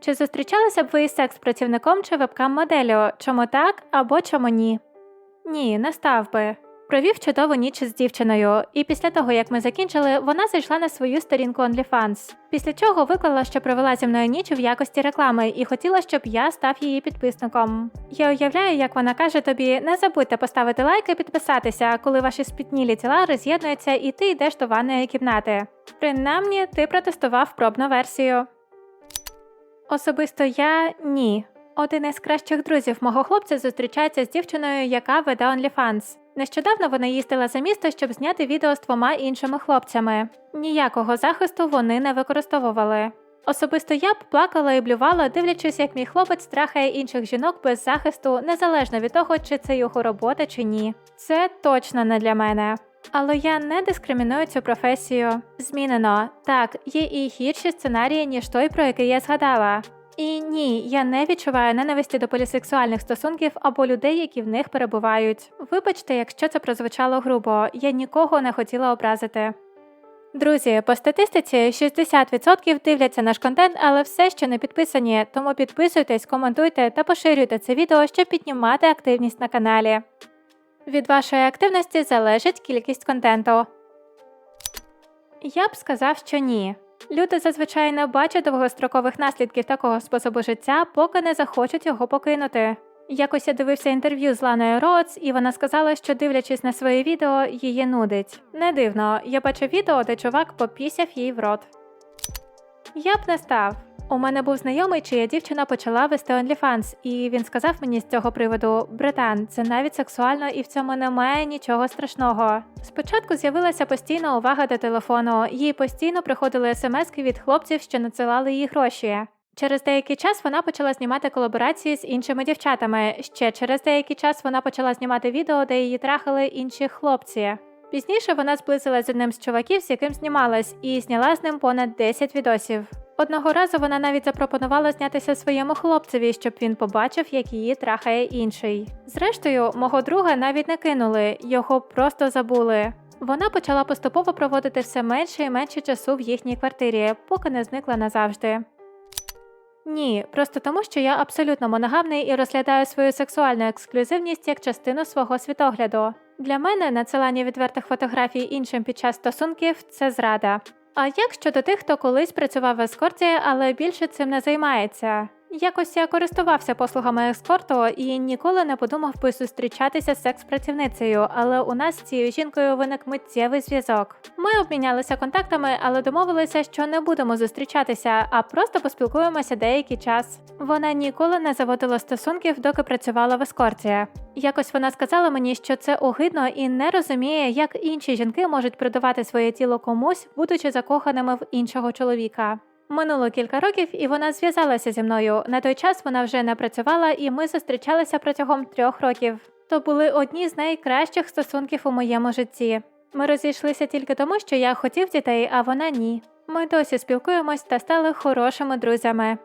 Чи зустрічалися б ви із секс-працівником чи вебкам-моделлю? Чому так або чому ні? Ні, не став би. Провів чудову ніч з дівчиною, і після того, як ми закінчили, вона зайшла на свою сторінку OnlyFans. Після чого виклала, що провела зі мною ніч в якості реклами і хотіла, щоб я став її підписником. Я уявляю, як вона каже тобі: не забудьте поставити лайк і підписатися, коли ваші спітнілі тіла роз'єднуються і ти йдеш до ванної кімнати. Принаймні, ти протестував пробну версію. Особисто я ні. Один із кращих друзів мого хлопця зустрічається з дівчиною, яка веде OnlyFans. Нещодавно вона їздила за місто, щоб зняти відео з двома іншими хлопцями. Ніякого захисту вони не використовували. Особисто я б плакала і блювала, дивлячись, як мій хлопець трахає інших жінок без захисту, незалежно від того, чи це його робота чи ні. Це точно не для мене. Але я не дискриміную цю професію. Змінено. Так, є і гірші сценарії, ніж той, про який я згадала. І ні, я не відчуваю ненависті до полісексуальних стосунків або людей, які в них перебувають. Вибачте, якщо це прозвучало грубо, я нікого не хотіла образити. Друзі, по статистиці 60% дивляться наш контент, але все ще не підписані, тому підписуйтесь, коментуйте та поширюйте це відео, щоб піднімати активність на каналі. Від вашої активності залежить кількість контенту. Я б сказав, що ні. Люди зазвичай не бачать довгострокових наслідків такого способу життя, поки не захочуть його покинути. Якось я дивився інтерв'ю з Ланою Роц, і вона сказала, що дивлячись на своє відео, її нудить. Не дивно, я бачив відео, де чувак попісяв їй в рот. Я б не став. У мене був знайомий, чия дівчина почала вести OnlyFans, і він сказав мені з цього приводу: Братан, це навіть сексуально і в цьому немає нічого страшного. Спочатку з'явилася постійна увага до телефону, їй постійно приходили смски від хлопців, що надсилали їй гроші. Через деякий час вона почала знімати колаборації з іншими дівчатами. Ще через деякий час вона почала знімати відео, де її трахали інші хлопці. Пізніше вона зблизилась з одним з чуваків, з яким знімалась, і зняла з ним понад 10 відосів. Одного разу вона навіть запропонувала знятися своєму хлопцеві, щоб він побачив, як її трахає інший. Зрештою, мого друга навіть не кинули, його просто забули. Вона почала поступово проводити все менше і менше часу в їхній квартирі, поки не зникла назавжди. Ні, просто тому, що я абсолютно моногамний і розглядаю свою сексуальну ексклюзивність як частину свого світогляду. Для мене надсилання відвертих фотографій іншим під час стосунків це зрада. А як щодо тих, хто колись працював в ескорті, але більше цим не займається? Якось я користувався послугами ескорту і ніколи не подумав би зустрічатися з секс-працівницею, але у нас з цією жінкою виник миттєвий зв'язок. Ми обмінялися контактами, але домовилися, що не будемо зустрічатися, а просто поспілкуємося деякий час. Вона ніколи не заводила стосунків, доки працювала в ескорті. Якось вона сказала мені, що це огидно і не розуміє, як інші жінки можуть продавати своє тіло комусь, будучи закоханими в іншого чоловіка. Минуло кілька років, і вона зв'язалася зі мною. На той час вона вже не працювала, і ми зустрічалися протягом трьох років. То були одні з найкращих стосунків у моєму житті. Ми розійшлися тільки тому, що я хотів дітей, а вона ні. Ми досі спілкуємось та стали хорошими друзями.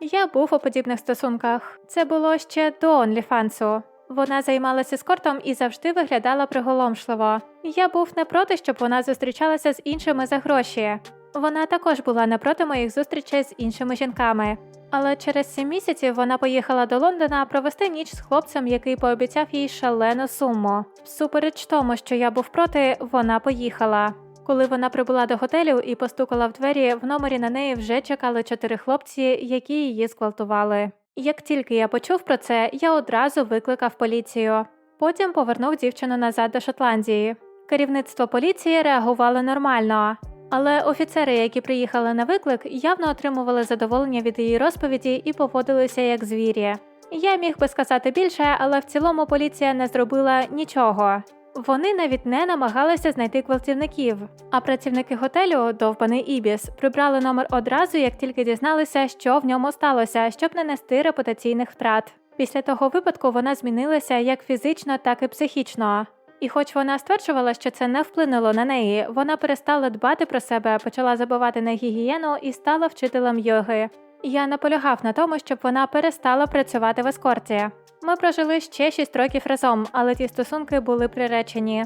Я був у подібних стосунках. Це було ще до OnlyFans. Вона займалася ескортом і завжди виглядала приголомшливо. Я був не проти, щоб вона зустрічалася з іншими за гроші. Вона також була не проти моїх зустрічей з іншими жінками. Але через сім місяців вона поїхала до Лондона провести ніч з хлопцем, який пообіцяв їй шалену суму. Всупереч тому, що я був проти, вона поїхала. Коли вона прибула до готелю і постукала в двері, в номері на неї вже чекали чотири хлопці, які її зґвалтували. Як тільки я почув про це, я одразу викликав поліцію. Потім повернув дівчину назад до Шотландії. Керівництво поліції реагувало нормально. Але офіцери, які приїхали на виклик, явно отримували задоволення від її розповіді і поводилися як звірі. Я міг би сказати більше, але в цілому поліція не зробила нічого. Вони навіть не намагалися знайти гвалтівників. А працівники готелю, довбаний Ібіс, прибрали номер одразу, як тільки дізналися, що в ньому сталося, щоб не нести репутаційних втрат. Після того випадку вона змінилася як фізично, так і психічно. І хоч вона стверджувала, що це не вплинуло на неї, вона перестала дбати про себе, почала забувати на гігієну і стала вчителем йоги. Я наполягав на тому, щоб вона перестала працювати в ескорті. Ми прожили ще 6 років разом, але ті стосунки були приречені.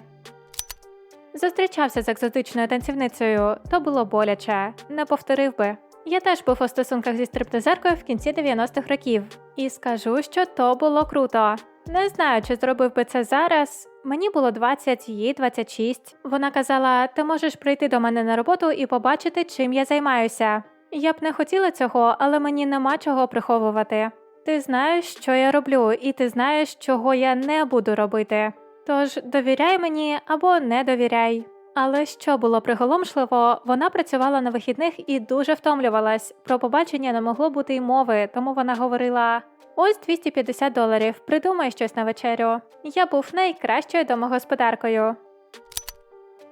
Зустрічався з екзотичною танцівницею, то було боляче, не повторив би. Я теж був у стосунках зі стриптизеркою в кінці 90-х років, і скажу, що то було круто. Не знаю, чи зробив би це зараз. Мені було 20, їй 26. Вона казала: ти можеш прийти до мене на роботу і побачити, чим я займаюся. Я б не хотіла цього, але мені нема чого приховувати. Ти знаєш, що я роблю, і ти знаєш, чого я не буду робити. Тож довіряй мені або не довіряй. Але що було приголомшливо, вона працювала на вихідних і дуже втомлювалась. Про побачення не могло бути й мови, тому вона говорила: ось 250 доларів, придумай щось на вечерю. Я був найкращою домогосподаркою.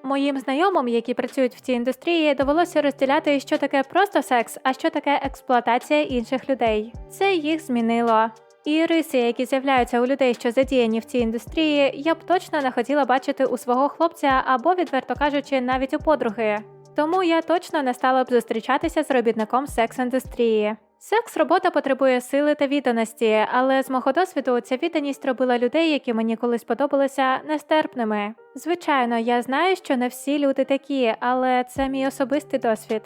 Моїм знайомим, які працюють в цій індустрії, довелося розділяти, що таке просто секс, а що таке експлуатація інших людей. Це їх змінило. І риси, які з'являються у людей, що задіяні в цій індустрії, я б точно не хотіла бачити у свого хлопця або, відверто кажучи, навіть у подруги. Тому я точно не стала б зустрічатися з робітником секс-індустрії. Секс-робота потребує сили та відданості, але з мого досвіду ця відданість робила людей, які мені колись подобалися, нестерпними. Звичайно, я знаю, що не всі люди такі, але це мій особистий досвід.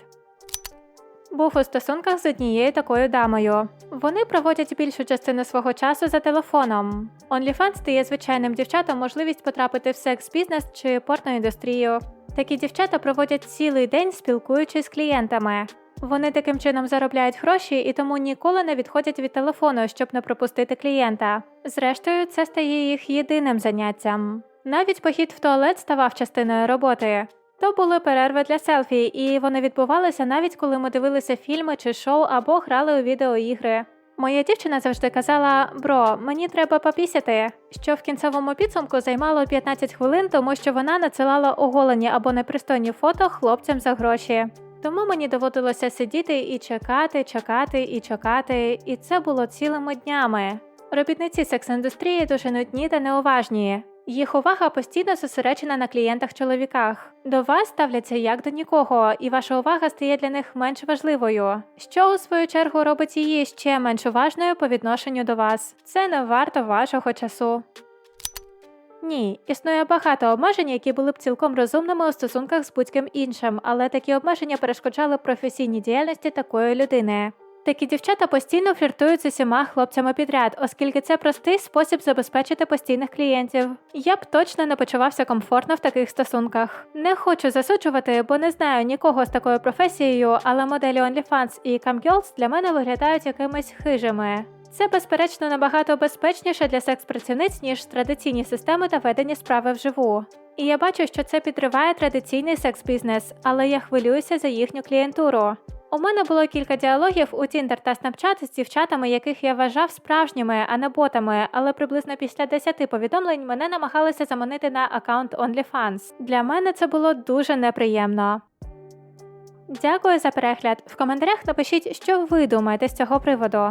Був у стосунках з однією такою дамою. Вони проводять більшу частину свого часу за телефоном. OnlyFans дає звичайним дівчатам можливість потрапити в секс-бізнес чи порноіндустрію. Такі дівчата проводять цілий день спілкуючись з клієнтами. Вони таким чином заробляють гроші і тому ніколи не відходять від телефону, щоб не пропустити клієнта. Зрештою, це стає їх єдиним заняттям. Навіть похід в туалет ставав частиною роботи. То були перерви для селфі, і вони відбувалися навіть коли ми дивилися фільми чи шоу або грали у відеоігри. Моя дівчина завжди казала: Бро, мені треба попісяти, що в кінцевому підсумку займало 15 хвилин, тому що вона надсилала оголені або непристойні фото хлопцям за гроші. Тому мені доводилося сидіти і чекати, чекати і чекати, і це було цілими днями. Робітниці секс-індустрії дуже нудні та неуважні. Їх увага постійно зосереджена на клієнтах-чоловіках. До вас ставляться як до нікого, і ваша увага стає для них менш важливою, що у свою чергу робить її ще менш уважною по відношенню до вас. Це не варто вашого часу. Ні, існує багато обмежень, які були б цілком розумними у стосунках з будь-ким іншим, але такі обмеження перешкоджали професійній діяльності такої людини. Такі дівчата постійно фліртують з усіма хлопцями підряд, оскільки це простий спосіб забезпечити постійних клієнтів. Я б точно не почувався комфортно в таких стосунках. Не хочу засуджувати, бо не знаю нікого з такою професією, але моделі OnlyFans і CamGirls для мене виглядають якимись хижими. Це, безперечно, набагато безпечніше для секс-працівниць, ніж традиційні системи та ведення справи вживу. І я бачу, що це підриває традиційний секс-бізнес, але я хвилююся за їхню клієнтуру. У мене було кілька діалогів у Tinder та Snapchat з дівчатами, яких я вважав справжніми, а не ботами, але приблизно після 10 повідомлень мене намагалися заманити на аккаунт OnlyFans. Для мене це було дуже неприємно. Дякую за перегляд. В коментарях напишіть, що ви думаєте з цього приводу.